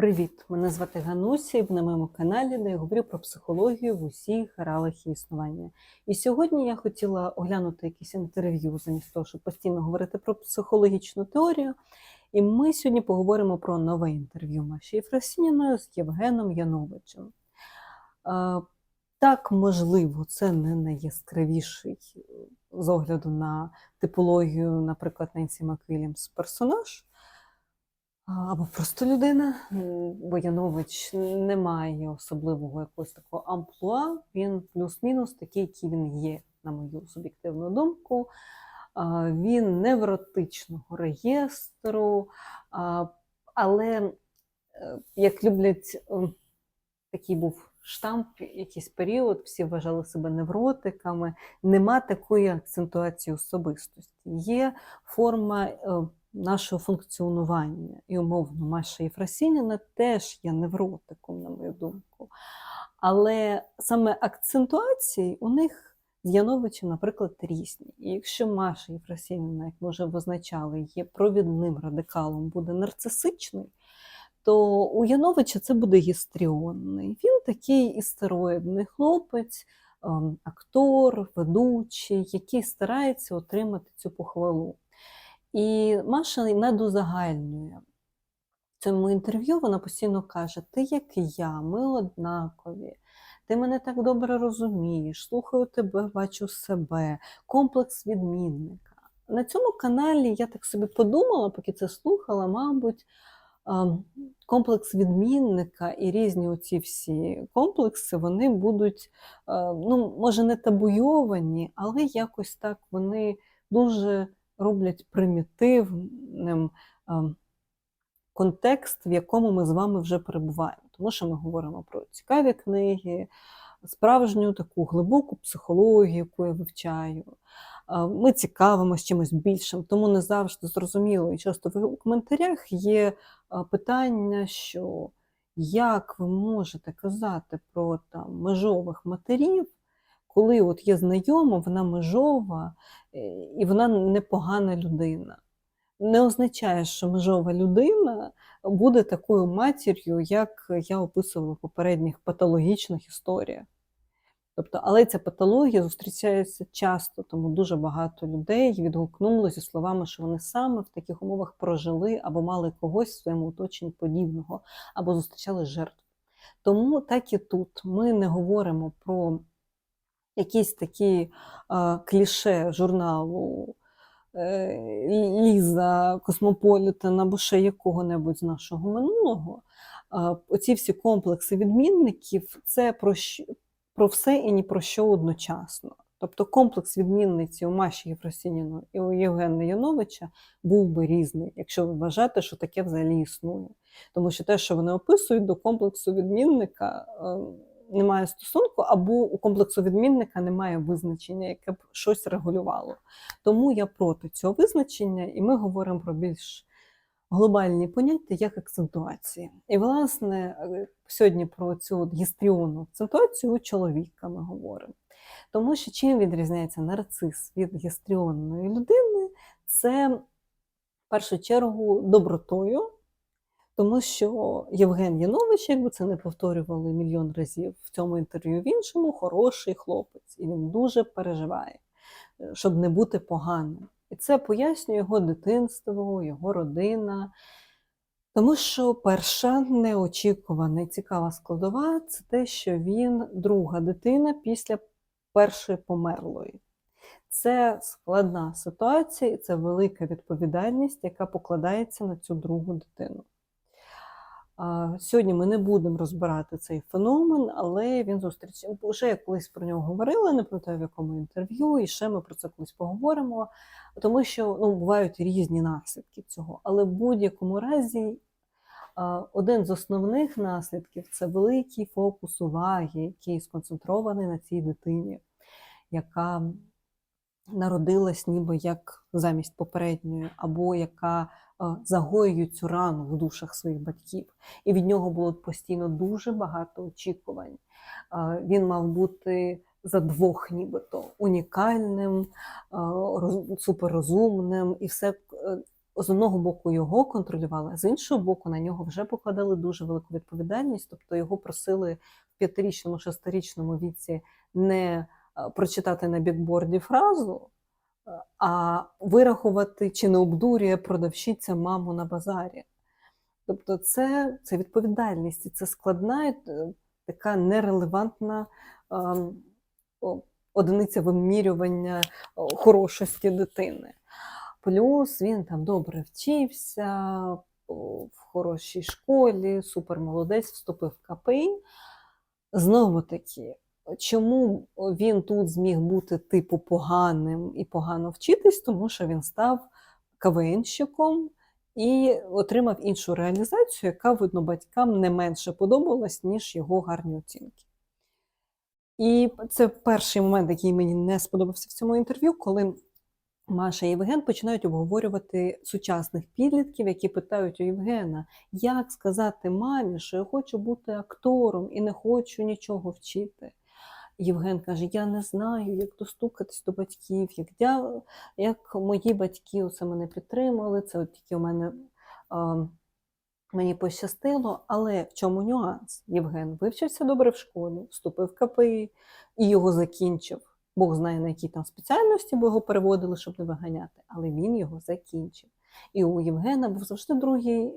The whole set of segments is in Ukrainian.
Привіт! Мене звати Гануся, і на моєму каналі, де я говорю про психологію в усіх гралах існування. І сьогодні я хотіла оглянути якесь інтерв'ю, замість того, щоб постійно говорити про психологічну теорію. І ми сьогодні поговоримо про нове інтерв'ю Маші Єфросініною з Євгеном Яновичем. Так, можливо, це не найяскравіший е, з огляду на типологію, наприклад, Ненсі Маквілімс персонаж. Або просто людина. М, Бо Янович не має особливого якогось такого амплуа. Він плюс-мінус такий, який він є, на мою суб'єктивну думку. Він невротичного реєстру, але е, як люблять, ем, такий був штамп, якийсь період, всі вважали себе невротиками. Нема такої акцентуації особистості. Є форма е, нашого функціонування. І умовно, Маша Єфросініна теж є невротиком, на мою думку. Але саме акцентуації у них з Яновичем, наприклад, різні. І якщо Маша Єфросініна, як ми вже визначали, є провідним радикалом, буде нарцисичний, то у Яновича це буде гістріонний. Він такий істероїдний хлопець, ем, актор, ведучий, який старається отримати цю похвалу. І Маша недозагальнює. В цьому інтерв'ю вона постійно каже: Ти як я, ми однакові, ти мене так добре розумієш, слухаю тебе, бачу себе, комплекс відмінника. На цьому каналі я так собі подумала, поки це слухала, мабуть, комплекс відмінника і різні оці всі комплекси, вони будуть, ну, може, не табуйовані, але якось так вони дуже роблять примітивним ем, контекст, в якому ми з вами вже перебуваємо. Тому що ми говоримо про цікаві книги, справжню таку глибоку психологію, яку я вивчаю. Е, Ми цікавимося чимось більшим, тому не завжди зрозуміло. І часто в коментарях є е, питання, що як ви можете казати про там, межових матерів, коли от є знайома, вона межова е, і вона непогана людина. Не означає, що межова людина буде такою матір'ю, як я описувала в попередніх патологічних історіях. Тобто, але ця патологія зустрічається часто, тому дуже багато людей відгукнули зі словами, що вони саме в таких умовах прожили або мали когось в своєму оточенні подібного, або зустрічали жертв. Тому так і тут ми не говоримо про якісь такі а, кліше журналу е, Ліза, Космополітен або ще якого-небудь з нашого минулого. А, Оці всі комплекси відмінників це про, про все і ні про що одночасно. Тобто комплекс відмінниці у Маші Єфросініної і у Євгена Яновича був би різний, якщо ви вважаєте, що таке взагалі існує. Тому що те, що вони описують до комплексу відмінника, е, не має стосунку, або у комплексу відмінника немає визначення, яке б щось регулювало. Тому я проти цього визначення, і ми говоримо про більш глобальні поняття як акцентуації. І, власне, е, сьогодні про цю гістріонну акцентуацію у чоловіка ми говоримо. Тому що чим відрізняється нарцис від гістріонної людини, це в першу чергу добротою. Тому що Євген Янович, якби це не повторювали мільйон разів в цьому інтерв'ю, в іншому хороший хлопець, і він дуже переживає, е, щоб не бути поганим. І це пояснює його дитинство, його родина. Тому що перша неочікувана і цікава складова це те, що він друга дитина після першої померлої. Це складна ситуація, і це велика відповідальність, яка покладається на цю другу дитину. Сьогодні ми не будемо розбирати цей феномен, але він зустрічає. Вже я колись про нього говорила, не пам'ятаю в якому інтерв'ю, і ще ми про це колись поговоримо. Тому що ну, бувають різні наслідки цього. Але в будь-якому разі один з основних наслідків це великий фокус уваги, який сконцентрований на цій дитині, яка народилась ніби як замість попередньої, або яка загоює цю рану в душах своїх батьків. І від нього було постійно дуже багато очікувань. Він мав бути за двох, нібито унікальним, суперрозумним, і все е, з одного боку його контролювали, а з іншого боку, на нього вже покладали дуже велику відповідальність. Тобто його просили в п'ятирічному, шестирічному віці не прочитати на бікборді фразу, а вирахувати, чи не обдурює продавщиця маму на базарі. Тобто, це, це відповідальність, і це складна е, така нерелевантна ем, одиниця вимірювання хорошості дитини. Плюс він там добре вчився в хорошій школі, супермолодець, вступив в КПІ. Знову таки, чому він тут зміг бути типу поганим і погано вчитись? Тому що він став КВНщиком і отримав іншу реалізацію, яка, видно, батькам не менше подобалась, ніж його гарні оцінки. І це перший момент, який мені не сподобався в цьому інтерв'ю, коли Маша і Євген починають обговорювати сучасних підлітків, які питають у Євгена, як сказати мамі, що я хочу бути актором і не хочу нічого вчити. Євген каже: Я не знаю, як достукатись до батьків, як, дя... як мої батьки усе мене підтримали. Це от тільки у мене а, мені пощастило. Але в чому нюанс? Євген вивчився добре в школі, вступив в КПІ і його закінчив. Бог знає, на якій там спеціальності, бо його переводили, щоб не виганяти, але він його закінчив. І у Євгена був завжди другий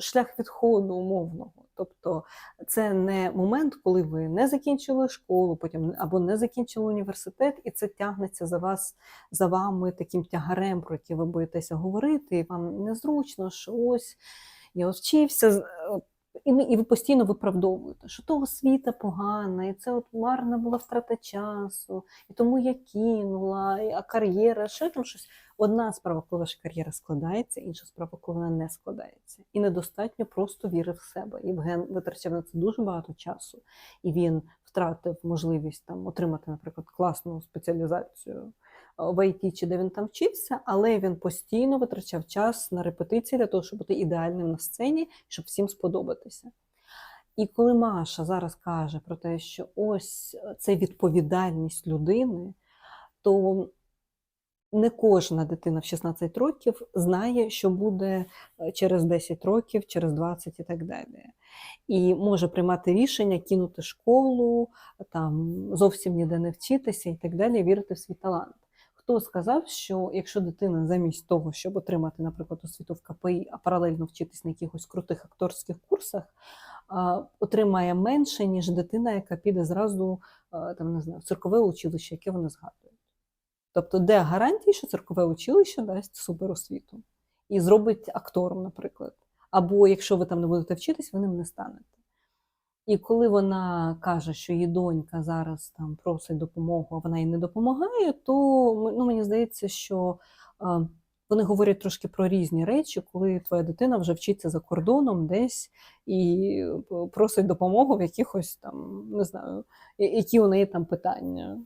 шлях відходу умовного. Тобто це не момент, коли ви не закінчили школу, потім або не закінчили університет, і це тягнеться за вас, за вами таким тягарем, про який ви боїтеся говорити, і вам незручно, що ось я вчився. І, ми- і ви постійно виправдовуєте, що то освіта погана, і це от марна була втрата часу, і тому я кинула, а кар'єра, ще там щось. Одна справа, коли ваша кар'єра складається, інша справа, коли вона не складається. І недостатньо просто віри в себе. Євген витрачав на це дуже багато часу, і він втратив можливість там отримати, наприклад, класну спеціалізацію в чи де він там вчився, але він постійно витрачав час на репетиції для того, щоб бути ідеальним на сцені, щоб всім сподобатися. І коли Маша зараз каже про те, що ось е, це відповідальність людини, то не кожна дитина в 16 років знає, що буде е, через 10 років, через 20 і так далі. І може приймати рішення кинути школу, там зовсім ніде не вчитися і так далі, вірити в свій талант. Хто сказав, що якщо дитина замість того, щоб отримати, наприклад, освіту в КПІ, а паралельно вчитись на якихось крутих акторських курсах, отримає менше, ніж дитина, яка піде зразу там, не знаю, в циркове училище, яке вони згадують. Тобто, де гарантії, що циркове училище дасть суперосвіту і зробить актором, наприклад. Або якщо ви там не будете вчитись, ви ним не станете. І коли вона каже, що її донька зараз там просить допомогу, а вона їй не допомагає, то ну, мені здається, що вони говорять трошки про різні речі, коли твоя дитина вже вчиться за кордоном десь і просить допомогу в якихось там, не знаю, які у неї там питання.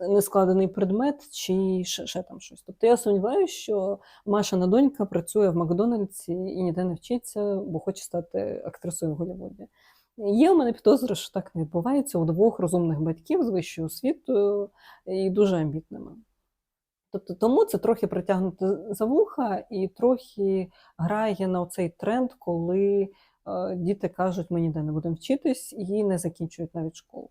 Нескладений предмет чи ще, ще там щось. Тобто я сумніваюся, що Машина донька працює в Макдональдсі і ніде не вчиться, бо хоче стати актрисою в Голлівуді. Є у мене підозра, що так не відбувається у двох розумних батьків з вищою освітою і дуже амбітними. Тобто тому це трохи притягнути за вуха і трохи грає на цей тренд, коли е, діти кажуть, ми ніде не будемо вчитись і не закінчують навіть школу.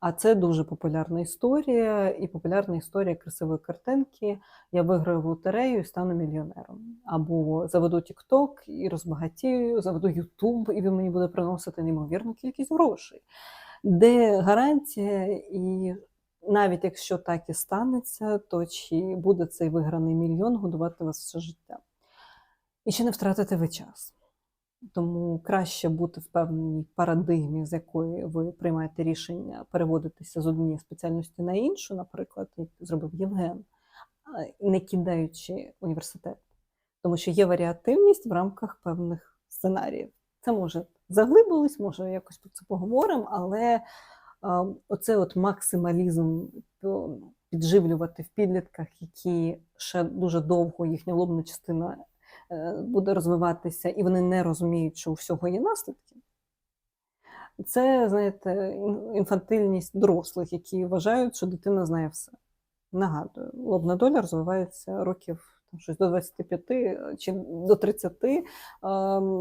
А це дуже популярна історія, і популярна історія красивої картинки. Я виграю в лотерею і стану мільйонером. Або заведу TikTok і розбагатію, заведу YouTube, і він мені буде приносити неймовірну кількість грошей. Де гарантія, і навіть якщо так і станеться, то чи буде цей виграний мільйон годувати вас все життя? І чи не втратите ви час? Тому краще бути в певній парадигмі, з якої ви приймаєте рішення переводитися з однієї спеціальності на іншу, наприклад, як зробив Євген, не кидаючи університет. Тому що є варіативність в рамках певних сценаріїв. Це може заглибились, може якось про це поговоримо, але оце от максималізм підживлювати в підлітках, які ще дуже довго їхня лобна частина буде розвиватися, і вони не розуміють, що у всього є наслідки. Це, знаєте, інфантильність дорослих, які вважають, що дитина знає все. Нагадую, лобна доля розвивається років там щось до 25 е, чи до 30 е,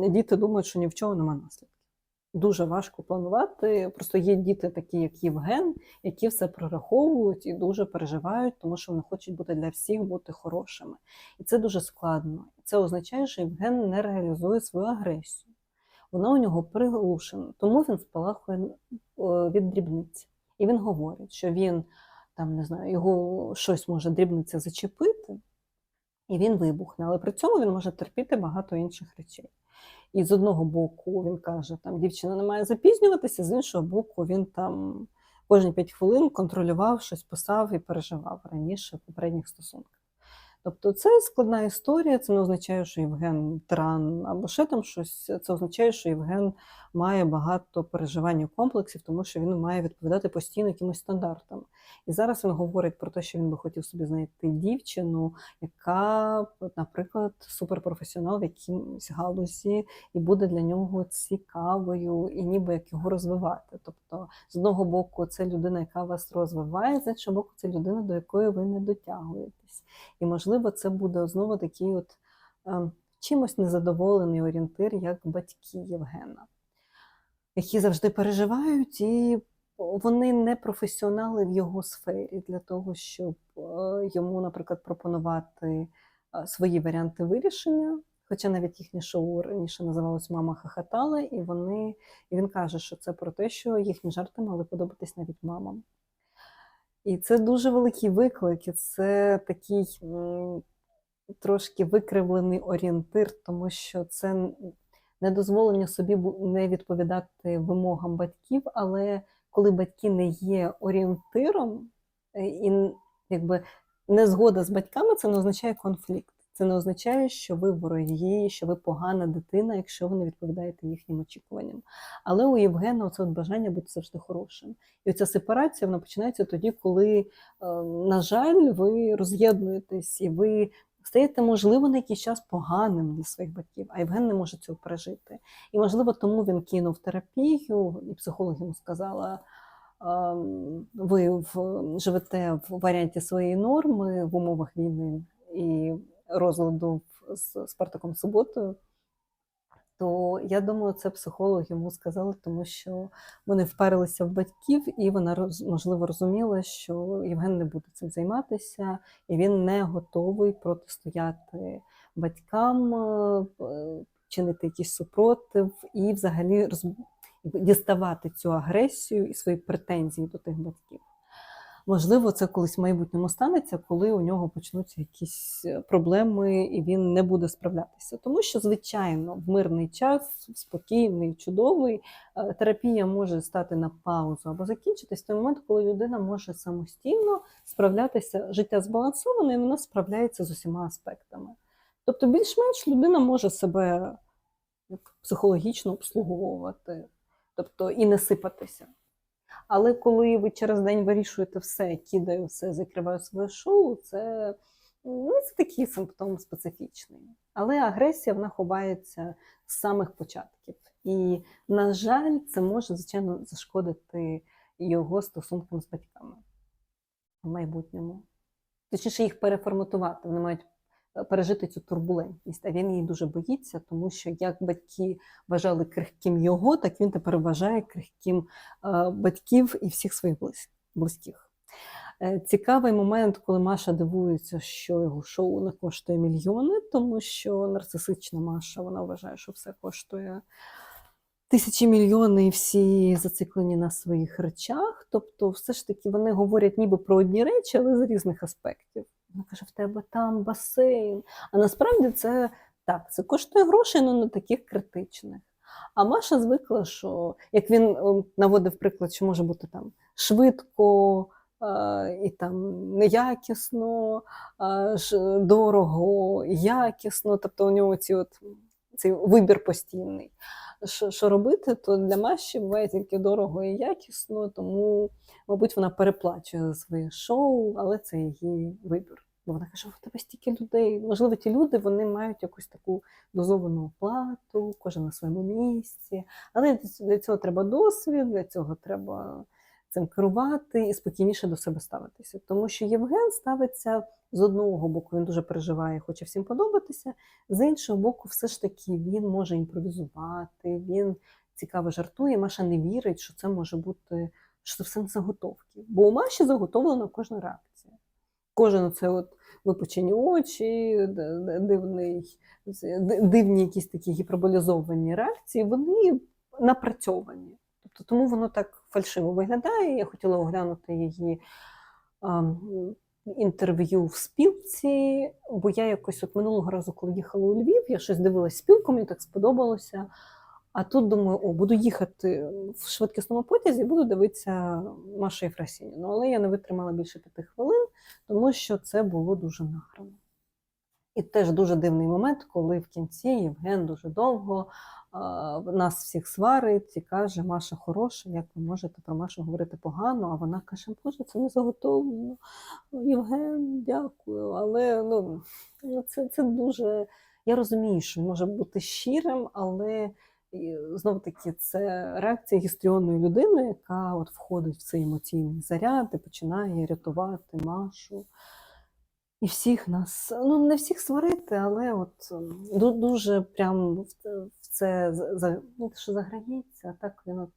діти думають, що ні в чому нема наслідків. Дуже важко планувати. Просто є діти, такі як Євген, які все прораховують і дуже переживають, тому що вони хочуть бути для всіх бути хорошими. І це дуже складно. Це означає, що Євген не реалізує свою агресію. Вона у нього приглушена, тому він спалахує е, від дрібниці. І він говорить, що він там не знаю, його щось може дрібниця зачепити, і він вибухне. Але при цьому він може терпіти багато інших речей. І з одного боку він каже, там дівчина не має запізнюватися, з іншого боку, він там кожні 5 хвилин контролював щось, писав і переживав раніше в попередніх стосунках. Тобто це складна історія, це не означає, що Євген тиран або ще там щось. Це означає, що Євген має багато переживань і комплексів, тому що він має відповідати постійно якимось стандартам. І зараз він говорить про те, що він би хотів собі знайти дівчину, яка, наприклад, суперпрофесіонал в якійсь галузі, і буде для нього цікавою, і ніби як його розвивати. Тобто, з одного боку, це людина, яка вас розвиває, з іншого боку, це людина, до якої ви не дотягуєтесь. І, можливо, це буде знову такий от е, чимось незадоволений орієнтир, як батьки Євгена, які завжди переживають, і вони не професіонали в його сфері для того, щоб е, йому, наприклад, пропонувати е, свої варіанти вирішення. Хоча навіть їхнє шоу раніше називалось Мама хахатала, і вони і він каже, що це про те, що їхні жарти мали подобатись навіть мамам. І це дуже великий виклик, і це такий трошки викривлений орієнтир, тому що це не дозволення собі не відповідати вимогам батьків, але коли батьки не є орієнтиром, е, і якби якби незгода з батьками, це не означає конфлікт. Це не означає, що ви вороги, що ви погана дитина, якщо ви не відповідаєте їхнім очікуванням. Але у Євгена це бажання бути завжди хорошим. І ця сепарація вона починається тоді, коли, е, на жаль, ви роз'єднуєтесь і ви стаєте, можливо, на якийсь час поганим для своїх батьків, а Євген не може цього пережити. І, можливо, тому він кинув терапію, і психолог йому сказала. ем, Ви живете в варіанті своєї норми в умовах війни і розладу з Спартаком Суботою, то я думаю, це психолог йому сказали, тому що вони вперлися в батьків, і вона можливо розуміла, що Євген не буде цим займатися, і він не готовий протистояти батькам, е, чинити якийсь супротив і взагалі роз... діставати цю агресію і свої претензії до тих батьків. Можливо, це колись в майбутньому станеться, коли у нього почнуться якісь е, проблеми, і він не буде справлятися. Тому що, звичайно, в мирний час, спокійний, чудовий, е, терапія може стати на паузу або закінчитись в той момент, коли людина може самостійно справлятися, життя збалансоване, і вона справляється з усіма аспектами. Тобто, більш-менш людина може себе психологічно обслуговувати, тобто і не сипатися. Але коли ви через день вирішуєте все, кидаю все, закриваю своє шоу, це, ну, це такий симптом специфічний. Але агресія вона ховається з самих початків. І, на жаль, це може, звичайно, зашкодити його стосункам з батьками в майбутньому. Точніше, їх переформатувати. Вони мають пережити цю турбулентність. А він її дуже боїться, тому що як батьки вважали крихким його, так він тепер вважає крихким е, батьків і всіх своїх близьких. Е, Цікавий момент, коли Маша дивується, що його шоу не коштує мільйони, тому що нарцисична Маша вона вважає, що все коштує тисячі мільйони, і всі зациклені на своїх речах. Тобто, все ж таки вони говорять ніби про одні речі, але з різних аспектів. Вона каже: в тебе там басейн. А насправді це так, це коштує грошей, але не таких критичних. А Маша звикла, що як він ем, наводив приклад, що може бути там швидко е, і там неякісно, е, дорого, якісно. Тобто у нього ці от, цей вибір постійний. Що, що робити, то для Маші буває тільки дорого і якісно, тому, мабуть, вона переплачує своє шоу, але це її вибір. Бо вона каже, у тебе стільки людей. Можливо, ті люди вони мають якусь таку дозовану оплату, кожен на своєму місці. Але для цього треба досвід, для цього треба цим керувати і спокійніше до себе ставитися. Тому що Євген ставиться з одного боку, він дуже переживає, хоче всім подобатися. З іншого боку, все ж таки він може імпровізувати, він цікаво жартує. Маша не вірить, що це може бути, що це все заготовки. Бо у Маші заготовлена кожна реакція. Кожен це от випучені очі, дивний, дивні якісь такі гіперболізовані реакції, вони напрацьовані. Тобто тому воно так фальшиво виглядає. Я хотіла оглянути її а, інтерв'ю в спілці, бо я якось от минулого разу, коли їхала у Львів, я щось дивилась спілку, мені так сподобалося. А тут думаю, о, буду їхати в швидкісному потязі, буду дивитися Машу Єфросініну. Але я не витримала більше п'яти хвилин, тому що це було дуже награно. І теж дуже дивний момент, коли в кінці Євген дуже довго нас всіх сварить і каже, Маша хороша, як ви можете про Машу говорити погано, а вона каже, Боже, це не заготовлено. Євген, дякую. Але ну, ну, це, це дуже. Я розумію, що може бути щирим, але знову таки це реакція гістріонної людини, яка от входить в цей емоційний заряд і починає рятувати Машу. І всіх нас, ну не всіх сварити, але от ем, дуже прям в це- за- ну, що заграється, а так він от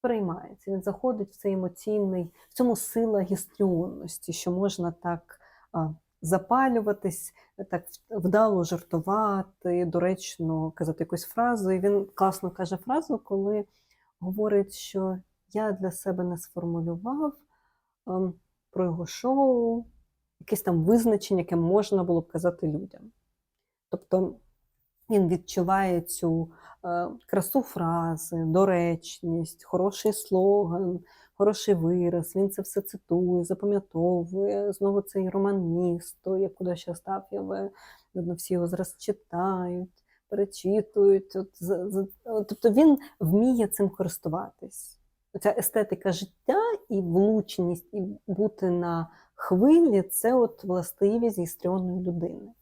переймається. Він заходить в цей емоційний, в цьому сила гістріонності, що можна так а, запалюватись, так вдало жартувати, доречно казати якусь фразу. І він класно каже фразу, коли говорить, що я для себе не сформулював ем, про його шоу якесь там визначення, яке можна було б казати людям. Тобто він відчуває цю е, красу фрази, доречність, хороший слоган, хороший вираз. Він це все цитує, запам'ятовує. Знову цей роман місто, як куди ще Астаф'єве, всі його зараз читають, перечитують. От, тобто він вміє цим користуватись. Ця естетика життя і влучність, і бути на хвилі це от властивість гістріонної людини.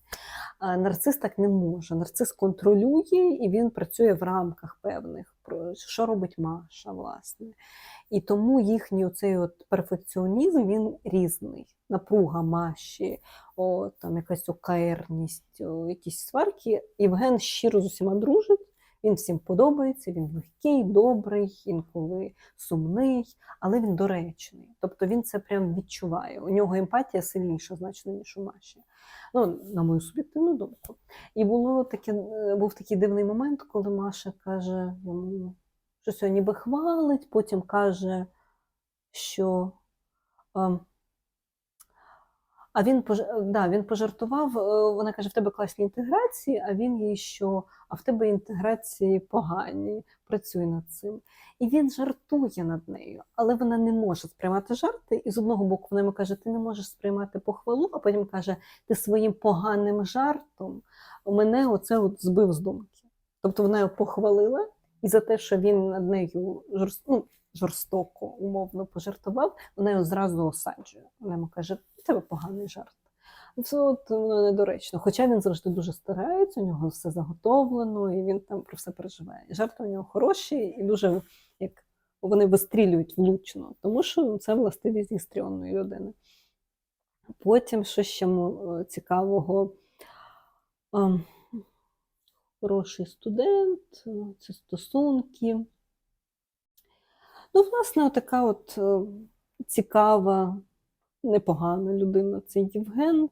Нарцис так не може. Нарцис контролює і він працює в рамках певних, що робить Маша, власне. І тому їхній оцей от перфекціонізм він різний. Напруга Маші, о, там якась окаерність, о, якісь сварки. Євген щиро з усіма дружить. Він всім подобається, він легкий, добрий, інколи сумний, але він доречний. Тобто він це прям відчуває. У нього емпатія сильніша, значно, ніж у Маші. Ну, на мою суб'єктивну думку. І було таке, е, був такий дивний момент, коли Маша каже що сьогодні ніби хвалить, потім каже, що. А він да, він пожартував, е, вона каже, в тебе класні інтеграції, а він їй що, а в тебе інтеграції погані, працюй над цим. І він жартує над нею, але вона не може сприймати жарти. І з одного боку вона йому каже, ти не можеш сприймати похвалу, а потім каже, ти своїм поганим жартом мене оце от збив з думки. Тобто вона його похвалила, і за те, що він над нею жорст... ну, жорстоко, умовно пожартував, вона його зразу осаджує. Вона йому каже, у тебе поганий жарт. Це от воно недоречно. Хоча він завжди дуже старається, у нього все заготовлено, і він там про все переживає. Жарти у нього хороші і дуже як вони вистрілюють влучно, тому що це властивість гістріонної людини. Потім, що ще е, цікавого, хороший студент, е, це стосунки. Ну, власне, така от е, цікава, непогана людина це Євген.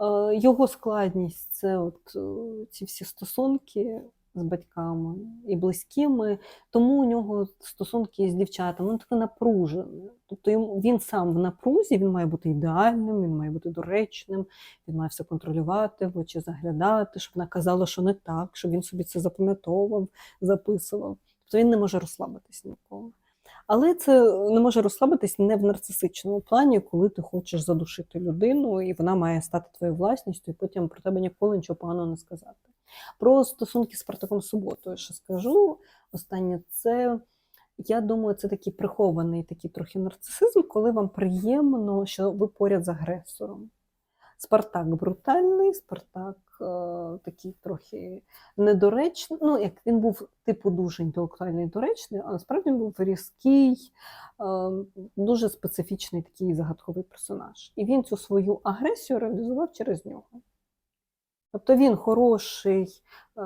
Е, Його складність це от е, ці всі стосунки з батьками і близькими, тому у нього стосунки з дівчатами він таке напружене. Тобто він сам в напрузі, він має бути ідеальним, він має бути доречним, він має все контролювати, в очі заглядати, щоб вона казала, що не так, щоб він собі це запам'ятовував, записував. Тобто він не може розслабитись ніколи. Але це не може розслабитись не в нарцисичному плані, коли ти хочеш задушити людину, і вона має стати твоєю власністю, і потім про тебе ніколи нічого поганого не сказати. Про стосунки з Спартаком Суботою, що скажу. Останнє це, я думаю, це такий прихований такий трохи нарцисизм, коли вам приємно, що ви поряд з агресором. Спартак брутальний, Спартак такий трохи недоречний. Ну, як він був типу дуже інтелектуальний і доречний, а насправді він був різкий, е, дуже специфічний такий загадковий персонаж. І він цю свою агресію реалізував через нього. Тобто він хороший е,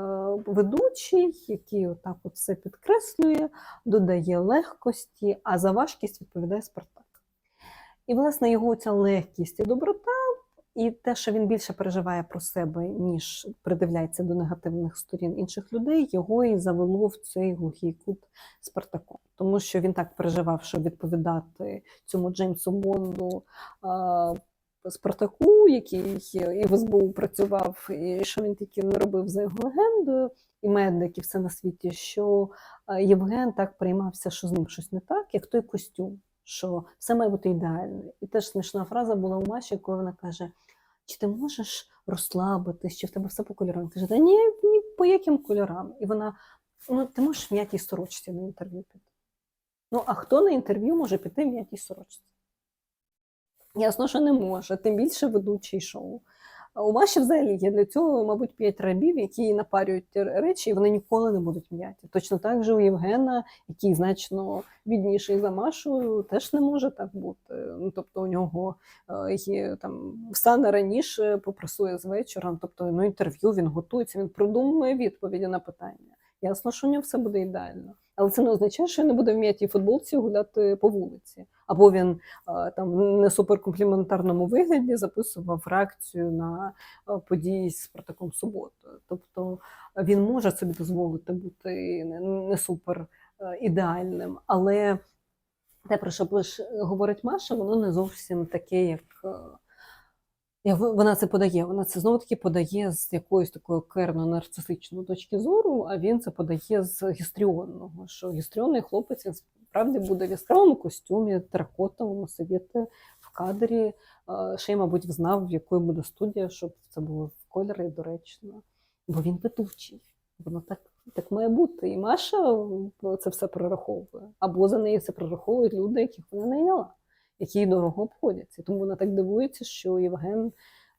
ведучий, який отак от все підкреслює, додає легкості, а за важкість відповідає Спартак. І, власне, його ця легкість і доброта, і те, що він більше переживає про себе, ніж придивляється до негативних сторін інших людей, його і завело в цей глухий кут Спартаку. Тому що він так переживав, щоб відповідати цьому Джеймсу Бонду. Спартаку, який і в СБУ працював, і що він тільки не робив за його легендою, і медики все на світі, що Євген так приймався, що з ним щось не так, як той костюм, що все має бути ідеальне. І теж смішна фраза була у Маші, коли вона каже: чи ти можеш розслабитись, чи в тебе все по кольорам? Каже, та ні, ні по яким кольорам. І вона, ну ти можеш в м'ятій сорочці на інтерв'ю піти. Ну, а хто на інтерв'ю може піти в м'ятій сорочці? Ясно, що не може, тим більше ведучий шоу. У Маші взагалі є для цього, мабуть, п'ять рабів, які напарюють речі, і вони ніколи не будуть м'яті. Точно так же у Євгена, який значно бідніший за Машу, теж не може так бути. Ну, тобто у нього е, є там встане раніше, попрасує з вечора. Тобто ну, інтерв'ю він готується, він продумує відповіді на питання. Ясно, що у нього все буде ідеально. Але це не означає, що він не буде в м'ятій футболці гуляти по вулиці. Або він е, там в не суперкомпліментарному вигляді записував реакцію на е, події з Спартаком суботою. Тобто е, він може собі дозволити бути не, супер е, ідеальним, але те, про що говорить Маша, воно не зовсім таке, як. Вона це подає. Вона це знову таки подає з якоїсь такої керно-нарцисичної точки зору, а він це подає з гістріонного, що гістріонний хлопець він справді буде в яскравому костюмі, теракотовому сидіти в кадрі. Е, Ще й, мабуть, знав, в якої буде студія, щоб це було в кольорі доречно. Бо він ведучий. Воно так, так має бути. І Маша це все прораховує. Або за неї це прораховують люди, яких вона найняла, які дорого обходяться. Тому вона так дивується, що Євген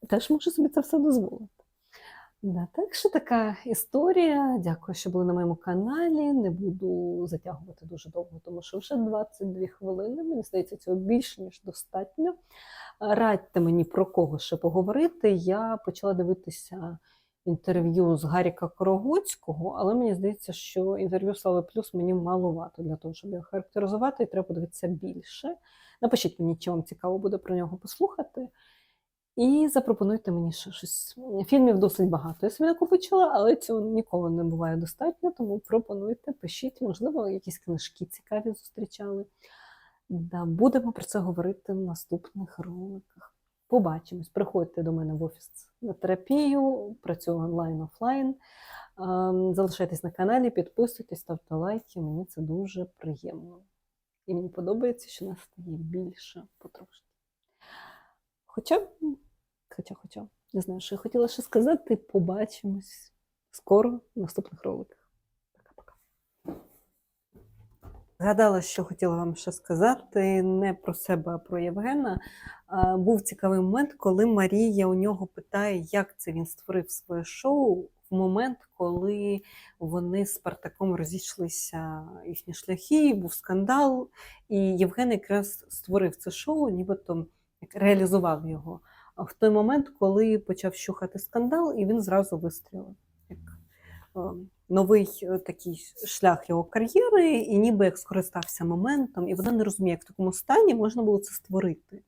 теж може собі це все дозволити. Да, так що така історія. Дякую, що були на моєму каналі. Не буду затягувати дуже довго, тому що вже 22 хвилини. Мені здається, цього більш ніж достатньо. Радьте мені про кого ще поговорити. Я почала дивитися інтерв'ю з Гаріка Корогоцького, але мені здається, що інтерв'ю Слави Плюс мені маловато для того, щоб його характеризувати, і треба подивитися більше. Напишіть мені, чи вам цікаво буде про нього послухати. І запропонуйте мені ще щось. Фільмів досить багато. Я собі накопичила, але цього ніколи не буває достатньо, тому пропонуйте, пишіть, можливо, якісь книжки цікаві зустрічали. Да, будемо про це говорити в наступних роликах. Побачимось. Приходьте до мене в офіс на терапію, працюю онлайн, офлайн. Ем, Залишайтесь на каналі, підписуйтесь, ставте лайки. Мені це дуже приємно. І мені подобається, що нас стає більше потрошки. Хоча, хоча, хоча, не знаю, що я хотіла ще сказати. Побачимось скоро в наступних роликах. Пока-пока. Згадала, що хотіла вам ще сказати не про себе, а про Євгена. Був цікавий момент, коли Марія у нього питає, як це він створив своє шоу в момент, коли вони з Спартаком розійшлися їхні шляхи, був скандал, і Євген якраз створив це шоу, нібито реалізував його в той момент, коли почав щухати скандал, і він зразу вистрілив. Е, новий е, такий шлях його кар'єри, і ніби як скористався моментом, і вона не розуміє, як в такому стані можна було це створити.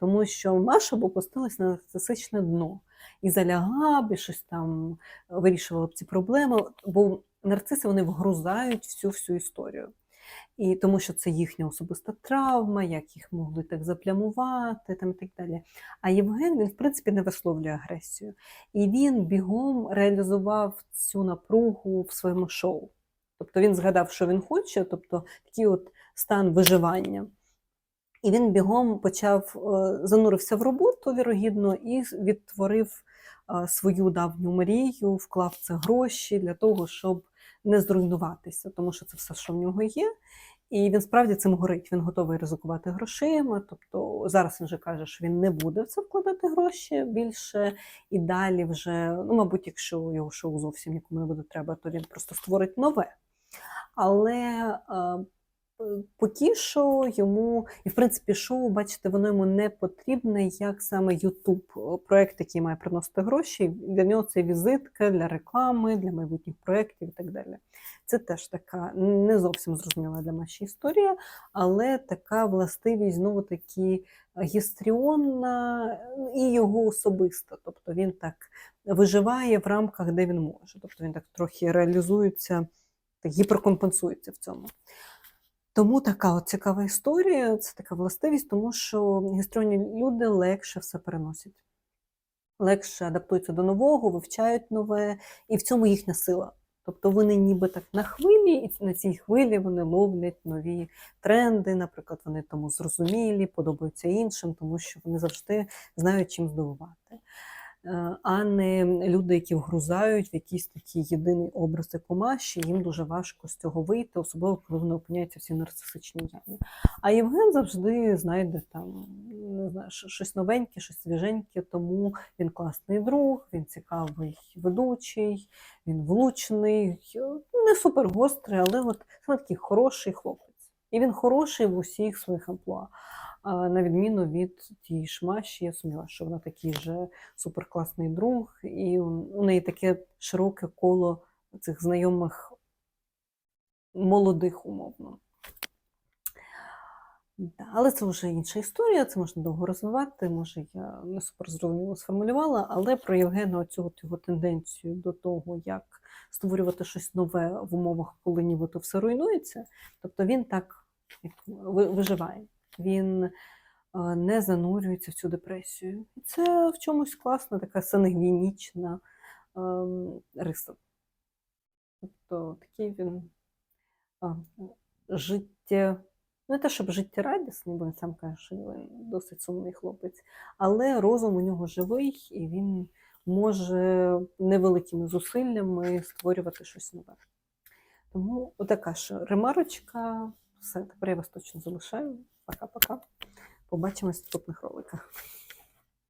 Тому що Маша б опустилась на нарцисичне дно і залягла б, і щось там вирішувала б ці проблеми, бо нарциси вони вгрузають всю всю історію. І тому що це їхня особиста травма, як їх могли так заплямувати, там і так далі. А Євген він, в принципі, не висловлює агресію. І він бігом реалізував цю напругу в своєму шоу. Тобто він згадав, що він хоче, тобто такий от стан виживання. І він бігом почав е, занурився в роботу, вірогідно, і відтворив е, свою давню мрію, вклав це гроші для того, щоб не зруйнуватися, тому що це все, що в нього є. І він справді цим горить. Він готовий ризикувати грошима. Тобто зараз він вже каже, що він не буде в це вкладати гроші більше. І далі вже, ну, мабуть, якщо його шоу зовсім нікому не буде треба, то він просто створить нове. Але е, йому, і в принципі, шоу, бачите, воно йому не потрібне, як саме YouTube, проект, який має приносити гроші. Для нього це візитка для реклами, для майбутніх проєктів і так далі. Це теж така не зовсім зрозуміла для Маші історія, але така властивість знову таки гістріонна і його особиста. Тобто він так виживає в рамках, де він може. Тобто він так трохи реалізується, так гіперкомпенсується в цьому. Тому така цікава історія, це така властивість, тому що гістріонні люди легше все переносять. Легше адаптуються до нового, вивчають нове, і в цьому їхня сила. Тобто вони ніби так на хвилі, і на цій хвилі вони ловлять нові тренди. Наприклад, вони тому зрозумілі, подобаються іншим, тому що вони завжди знають, чим здивувати. Е, А не люди, які вгрузають в якийсь такий єдиний образ у їм дуже важко з цього вийти, особливо коли вони опиняються в цій нарцисичній. А Євген завжди знайде там не знаю, щось новеньке, щось свіженьке, тому він класний друг, він цікавий ведучий, він влучний, не супер гострий, але от саме такий хороший хлопець. І він хороший в усіх своїх амплуа. На відміну від тієї ж Маші, я сумніваюся, що вона такий же суперкласний друг, і у неї таке широке коло цих знайомих молодих умовно. Але це вже інша історія, це можна довго розвивати. Може, я не супер зрозуміло сформулювала, але про Євгена оцю його тенденцію до того, як створювати щось нове в умовах, коли нібито все руйнується. Тобто він так виживає, він е, не занурюється в цю депресію. І це в чомусь класна, така сангвінічна ем, риса. Тобто такий він життя. Не те, щоб життєрадісний, бо він сам каже, що він досить сумний хлопець, але розум у нього живий, і він може невеликими зусиллями створювати щось нове. Тому отака ж ремарочка. Все, тепер я вас точно залишаю. Пока-пока. Побачимось в наступних роликах.